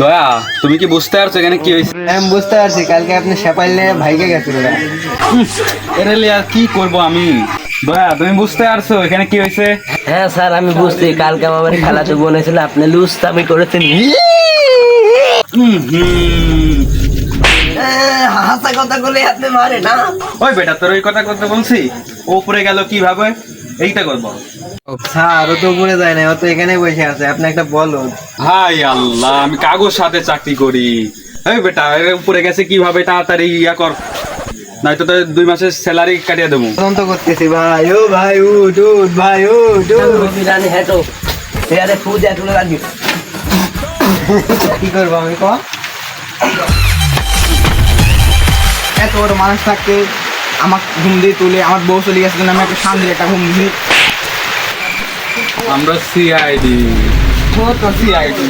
দয়া তুমি কি বুঝতে পারছ এখানে কি হয়েছে? আমি বুঝতে পারছি কালকে আপনি সেপাইল নিয়ে ভাইকে গেছিল এরে আর কি করব আমি? দয়া তুমি বুঝতে পারছ এখানে কি হয়েছে? হ্যাঁ স্যার আমি বুঝছি। কালকে আমার খেলাতে বোন হয়েছিল আপনি লুজতামি করেছেন। হুম, হুম। হাসা কথা বলে আপনি মারে না। ওই বেটা তোর ওই কথা করতে বলছি? ও উপরে গেল কীভাবে? এইটা করব স্যার ও তো উপরে যায় না ও তো এখানে বসে আছে আপনি একটা বলো হাই আল্লাহ আমি কাগজ সাথে চাকরি করি। এই বেটা এর উপরে গেছে কীভাবে তাড়াতাড়ি ইয়া কর। নয়তো তো দুই মাসের স্যালারি কাটিয়ে দেবো। তদন্ত করতেছি ভাই ও ভাই উঠ উঠ ভাই উঠ। বিরানি হেঁটো লাগবে কি করব আমি ক এত বড় মানুষ থাকতে আমার ঘুম দিয়ে তুলে আমার বউ চলে গেছে আমি একটা শান্তি একটা ঘুম দিই। আমরা সিআইডি ও তো সিআইডি